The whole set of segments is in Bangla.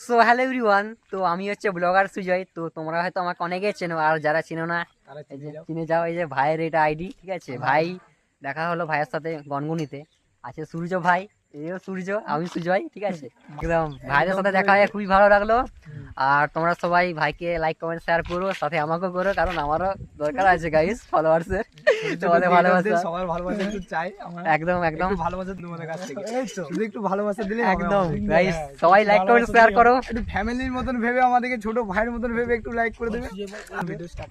সো হ্যালো এভরিওয়ান তো আমি হচ্ছে ব্লগার সুজয়। তো তোমরা হয়তো আমাকে অনেকে চেনো আর যারা চেনো না চিনে যাও। চিনে যাও এই যে ভাইয়ের এটা আইডি ঠিক আছে? ভাই দেখা হলো ভাইয়ের সাথে গনগুনিতে। আছে সূর্য ভাই এও সূর্য আমি সুজয় ঠিক আছে? একদম ভাইদের সাথে দেখা হয়ে খুবই ভালো লাগল। আর তোমরা সবাই ভাইকে লাইক কমেন্ট শেয়ার করো সাথে আমাকেও করো কারণ আমারও দরকার আছে গাইস ফলোয়ার্সের তোমাদের ভালোবাসা। সবার ভালোবাসা একটু চাই আমরা। একদম একদম। ভালোবাসা তোমাদের কাছ থেকে। শুধু একটু ভালোবাসা দিলে একদম। গাইস সবাই লাইক কমেন্ট শেয়ার করো। একটু ফ্যামিলির মতন ভেবে আমাদেরকে ছোট ভাইয়ের মতন ভেবে একটু লাইক করে দেবে।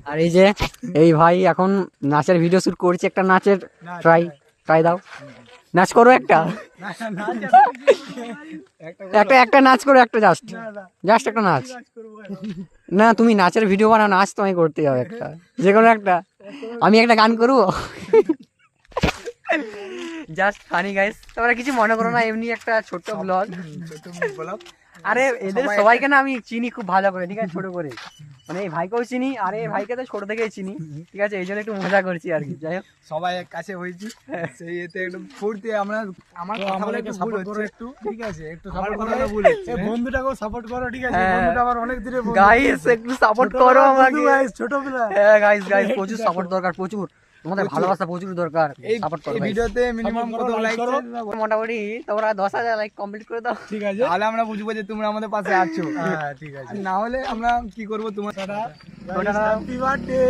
আর এই যে এই ভাই এখন নাচের ভিডিও শুট করছে একটা নাচের। ট্রাই ট্রাই দাও। নাচ করো একটা। একটা একটা একটা নাচ করো একটা জাস্ট জাস্ট একটা নাচ। না তুমি নাচের ভিডিও বানাও নাচ তোমায় করতে হবে একটা। যে কোনো একটা। আমি একটা গান করব? জাস্ট ফানি গাইস তোমরা কিছু মনে করো না এমনি একটা ব্লগ ছোট ব্লগ আরে এদের সবাইকে না আমি চিনি খুব ভালো করে ঠিক আছে? ছোট করে। মানে এই ভাইকেও চিনি আর এই ভাইকে তো ছোট থেকেই চিনি ঠিক আছে? এই জন্য একটু মজা করছি আর কি যাই হোক। সবাই এক কাছে হয়েছি। সেই এতে একটু ফুর্তি আমরা আমার কথা বলে একটু ভুল করো হচ্ছে। একটু। ঠিক আছে একটু সাপোর্ট করো ভুল হচ্ছে। এই বন্ধুটাকেও সাপোর্ট করো ঠিক আছে? হ্যাঁ। বন্ধুটা আমার অনেক দিনের গাইস একটু সাপোর্ট করো আমাকে। বন্ধু guys, ছোটবেলা হ্যাঁ গাইস গাইস প্রচুর সাপোর্ট দরকার প্রচুর। তোমাদের ভালোবাসা প্রচুর দরকার সাপোর্ট করো এই ভিডিওতে মিনিমাম কত লাইক করো। মোটামুটি তোমরা দশ হাজার লাইক কমপ্লিট করে দাও। ঠিক আছে। তাহলে আমরা বুঝব যে তোমরা আমাদের পাশে আছো। হ্যাঁ ঠিক আছে। না হলে আমরা কি করব তোমার হ্যাপি বার্থডে